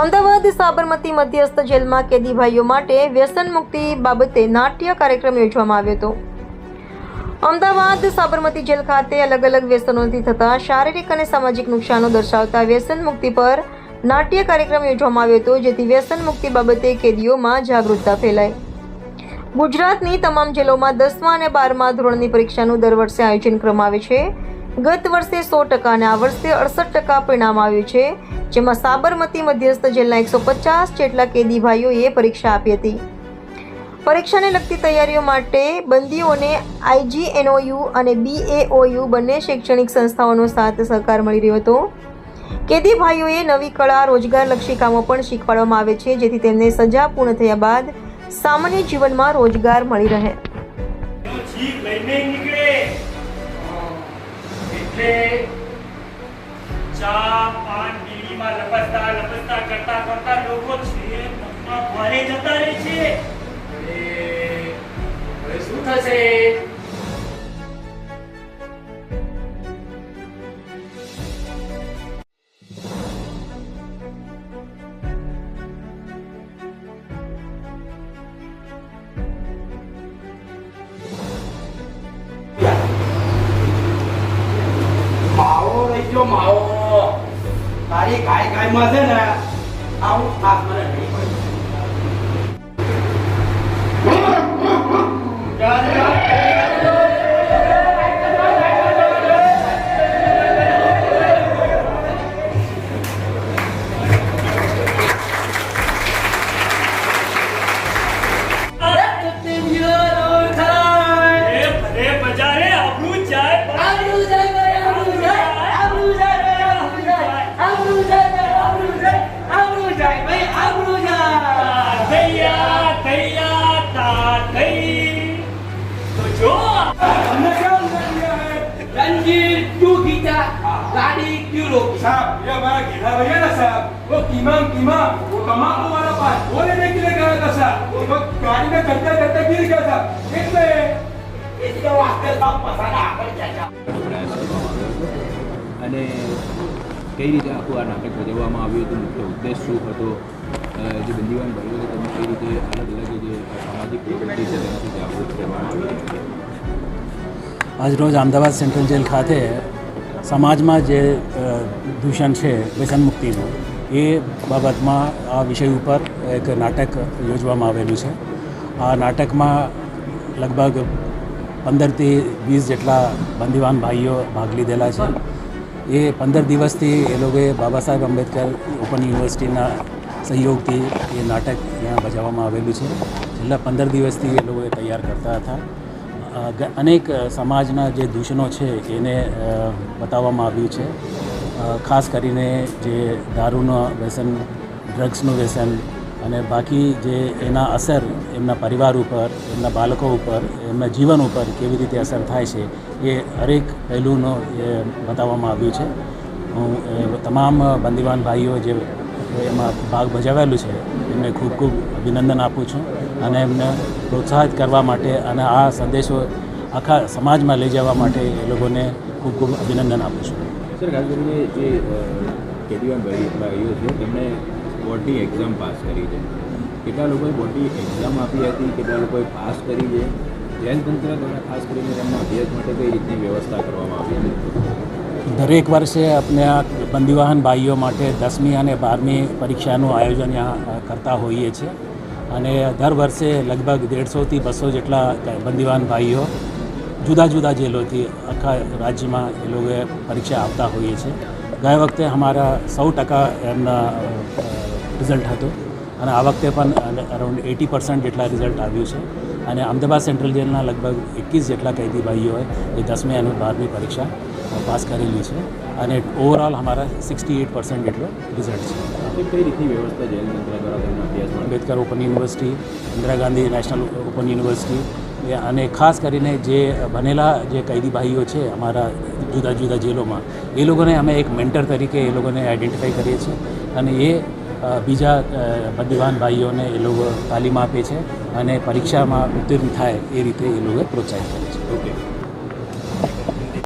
અમદાવાદ સાબરમતી મધ્યસ્થ જેલમાં કેદી ભાઈઓ માટે વ્યસન મુક્તિ બાબતે નાટ્ય કાર્યક્રમ યોજવામાં આવ્યો હતો. અમદાવાદ સાબરમતી જેલ ખાતે અલગ અલગ વ્યસનોથી થતા શારીરિક અને સામાજિક નુકસાનો દર્શાવતા વ્યસન મુક્તિ પર નાટ્ય કાર્યક્રમ યોજવામાં આવ્યો હતો, જેથી વ્યસન મુક્તિ બાબતે કેદીઓમાં જાગૃતતા ફેલાય ગુજરાતની તમામ જેલોમાં દસમા અને બારમા ધોરણની પરીક્ષાનું દર વર્ષે આયોજન કરવામાં આવે છે. ગત વર્ષે સો ટકા અને આ વર્ષે અડસઠ ટકા પરિણામ આવ્યું છે. જેમાં સાબરમતી મધ્યસ્થ જેલના એકસો પચાસ જેટલા કેદી ભાઈઓએ પરીક્ષા આપી હતી. પરીક્ષાને લગતી તૈયારીઓ માટે બંદીઓને આઈજીએનઓયુ અને બીએઓયુ બંને શૈક્ષણિક સંસ્થાઓનો સાથ સહકાર મળી રહ્યો હતો. કેદી ભાઈઓએ નવી કળા, રોજગારલક્ષી કામો પણ શીખવાડવામાં આવે છે, જેથી તેમને સજા પૂર્ણ થયા બાદ સામાન્ય જીવનમાં રોજગાર મળી રહે. ચા પાન બીડીમાં લપસતા લપસતા કરતા કરતા લોકો છે ભારે જતા રહે છે. armazenar. A, a लोग साहब ये हमारा घेरा भैया ना साहब वो कीमा कीमा वो तमाकू वाला पास वो लेने के लिए गया था साहब वो गाड़ी में करते करते गिर गया था इसलिए इसके અને કઈ રીતે આખું આ નાટક ભજવવામાં આવ્યું હતું મુખ્ય ઉદ્દેશ શું હતો જે બંદીવાન ભાઈઓ તમે કઈ રીતે અલગ અલગ જે સામાજિક પ્રવૃત્તિ છે તેનાથી જાગૃત કરવામાં આવી આજરોજ અમદાવાદ સેન્ટ્રલ જેલ ખાતે સમાજમાં જે દૂષણ છે, વ્યસન મુક્તિનું, એ બાબતમાં આ વિષય ઉપર એક નાટક યોજવામાં આવેલું છે. આ નાટકમાં લગભગ પંદરથી વીસ જેટલા બંદીવાન ભાઈઓ ભાગ લીધેલા છે. એ પંદર દિવસથી એ લોકોએ બાબા સાહેબ આંબેડકર ઓપન યુનિવર્સિટીના સહયોગથી એ નાટક ત્યાં ભજવવામાં આવેલું છે. છેલ્લા પંદર દિવસથી એ લોકોએ તૈયાર કરતા હતા. અનેક સમાજના જે દૂષણો છે એને બતાવવામાં આવ્યું છે. ખાસ કરીને જે દારૂનો વ્યસન, ડ્રગ્સનું વ્યસન અને બાકી જે એના અસર એમના પરિવાર ઉપર, એમના બાળકો ઉપર, એમના જીવન ઉપર કેવી રીતે અસર થાય છે એ હરેક પહેલુંનો એ બતાવવામાં આવ્યું છે. હું તમામ બંદીવાન ભાઈઓ જે એમાં ભાગ ભજવેલું છે એમને ખૂબ ખૂબ અભિનંદન આપું છું. અને એમને પ્રોત્સાહિત કરવા માટે અને આ સંદેશો આખા સમાજમાં લઈ જવા માટે એ લોકોને ખૂબ ખૂબ અભિનંદન આપું છું. સર ખાસ કરીને જે કેદીવાન ભાઈ ભાઈઓ છે તેમણે બોર્ડની એક્ઝામ પાસ કરી છે. કેટલા લોકોએ બોર્ડની એક્ઝામ આપી હતી કેટલા લોકોએ પાસ કરી છે? જેલ તંત્ર દ્વારા ખાસ કરીને તેમના અભ્યાસ માટે કઈ રીતની વ્યવસ્થા કરવામાં આવી હતી દરેક વર્ષે આપણે આ બંદીવાહન ભાઈઓ માટે દસમી અને બારમી પરીક્ષાનું આયોજન કરતા હોઈએ છીએ. અને દર વર્ષે લગભગ દેડસોથી બસો જેટલા બંદીવાન ભાઈઓ જુદા જુદા જેલોથી આખા રાજ્યમાં એ લોકોએ પરીક્ષા આપતા હોઈએ છીએ. ગયા વખતે અમારા સૌ ટકા એમના રિઝલ્ટ હતું અને આ વખતે પણ અરાઉન્ડ એટી પર્સન્ટ જેટલા રિઝલ્ટ આવ્યું છે. અને અમદાવાદ સેન્ટ્રલ જેલના લગભગ એકવીસ જેટલા કેદી ભાઈઓએ એ દસમી અને બારમી પરીક્ષા પાસ કરેલી છે અને ઓવરઓલ અમારા સિક્સટી એટ પર્સન્ટ જેટલો રિઝલ્ટ છે. કઈ રીતની વ્યવસ્થા Ambedkar open university Indira Gandhi national open university અને ખાસ કરીને જે બનેલા જે કૈદી ભાઈઓ છે અમારા જુદા જુદા જેલોમાં એ લોકોને અમે એક મેન્ટર તરીકે એ લોકોને આઈડેન્ટિફાઈ કરીએ છીએ અને એ બીજા બંદીવાન ભાઈઓને એ લોકો તાલીમ આપે છે અને પરીક્ષામાં ઉત્તીર્ણ થાય એ રીતે એ લોકો પ્રોત્સાહિત કરે છે. ઓકે.